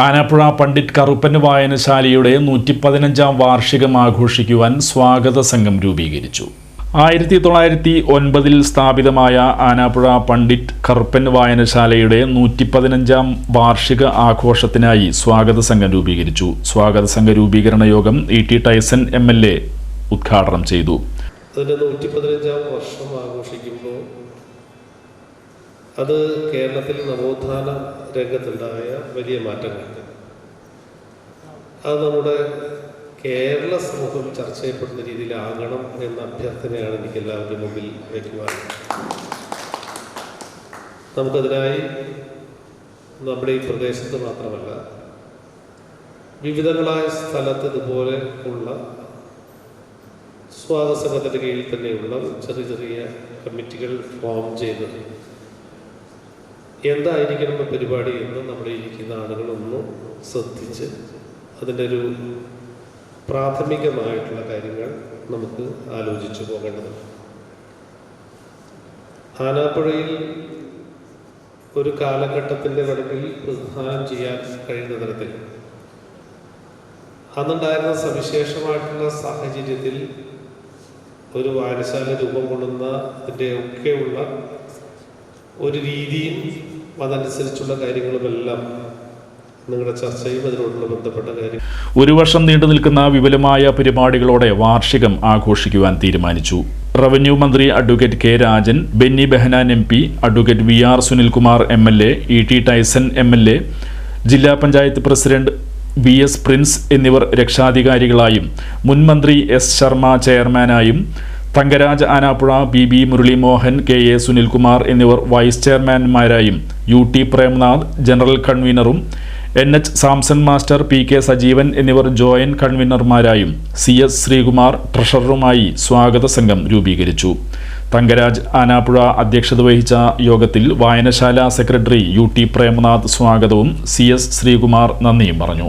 ആനാപ്പുഴ പണ്ഡിറ്റ് കറുപ്പൻ വായനശാലയുടെ നൂറ്റി പതിനഞ്ചാം വാർഷികം ആഘോഷിക്കുവാൻ സ്വാഗത സംഘം രൂപീകരിച്ചു. ആയിരത്തി തൊള്ളായിരത്തി ഒൻപതിൽ സ്ഥാപിതമായ ആനാപ്പുഴ പണ്ഡിറ്റ് കറുപ്പൻ വായനശാലയുടെ നൂറ്റി പതിനഞ്ചാം വാർഷിക ആഘോഷത്തിനായി സ്വാഗത സംഘം രൂപീകരിച്ചു. സ്വാഗത സംഘ രൂപീകരണ യോഗം E T Tyson M L A ഉദ്ഘാടനം ചെയ്തു. അതിന്റെ നൂറ്റി പതിനഞ്ചാം വർഷം ആഘോഷിക്കുമ്പോൾ അത് കേരളത്തിൽ നവോത്ഥാന രംഗത്തുണ്ടായ വലിയ മാറ്റങ്ങളാണ്. അത് നമ്മുടെ കേരള സമൂഹം ചർച്ച ചെയ്യപ്പെടുന്ന രീതിയിലാകണം എന്ന അഭ്യർത്ഥനയാണ് എനിക്ക് എല്ലാവരുടെ മുമ്പിൽ വയ്ക്കുവാൻ നമുക്കതിനായി നമ്മുടെ ഈ പ്രദേശത്ത് മാത്രമല്ല വിവിധങ്ങളായ സ്ഥലത്ത് ഇതുപോലെ ഉള്ള സ്വാഗത സംഘത്തിന്റെ കീഴിൽ തന്നെയുള്ള ചെറിയ ചെറിയ കമ്മിറ്റികൾ ഫോം ചെയ്ത് എന്തായിരിക്കണം പരിപാടി എന്ന് നമ്മുടെ ഇരിക്കുന്ന ആളുകളൊന്ന് ശ്രദ്ധിച്ച് അതിന്റെ ഒരു പ്രാഥമികമായിട്ടുള്ള കാര്യങ്ങൾ നമുക്ക് ആലോചിച്ചു പോകേണ്ടതുണ്ട്. ആനാപ്പുഴയിൽ ഒരു കാലഘട്ടത്തിന്റെ വടക്കിൽ പ്രധാനം ചെയ്യാൻ കഴിയുന്ന തരത്തിൽ അന്നുണ്ടായിരുന്ന സവിശേഷമായിട്ടുള്ള സാഹചര്യത്തിൽ ഒരു വായനശാല രൂപം കൊള്ളുന്ന അതിന്റെ ഒക്കെയുള്ള ഒരു രീതിയും അതനുസരിച്ചുള്ള കാര്യങ്ങളുമെല്ലാം ബന്ധപ്പെട്ട ഒരു വർഷം നീണ്ടു നിൽക്കുന്ന വിപുലമായ പരിപാടികളോടെ വാർഷികം ആഘോഷിക്കുവാൻ തീരുമാനിച്ചു. റവന്യൂ മന്ത്രി advocate K Rajan Benny Behanan M P advocate V R Sunilkumar M L A E T Tyson M L A ജില്ലാ panchayat president V S Prince എന്നിവർ രക്ഷാധികാരികളായും മുൻ മന്ത്രി S Sharma ചെയർമാനായും Thankaraj Anappuzha B B Muralimohan K A Sunilkumar എന്നിവർ vice ചെയർമാൻമാരായും U T Premnath general കൺവീനറും N H Samson master P K Sajeevan എന്നിവർ joint കൺവീനർമാരായും C S Sreekumar ട്രഷററുമായി സ്വാഗത സംഘം രൂപീകരിച്ചു. തങ്കരാജ് ആനാപ്പുഴ അധ്യക്ഷത വഹിച്ച യോഗത്തിൽ വായനശാല സെക്രട്ടറി യു ടി പ്രേംനാഥ് സ്വാഗതവും സി എസ് ശ്രീകുമാർ നന്ദിയും പറഞ്ഞു.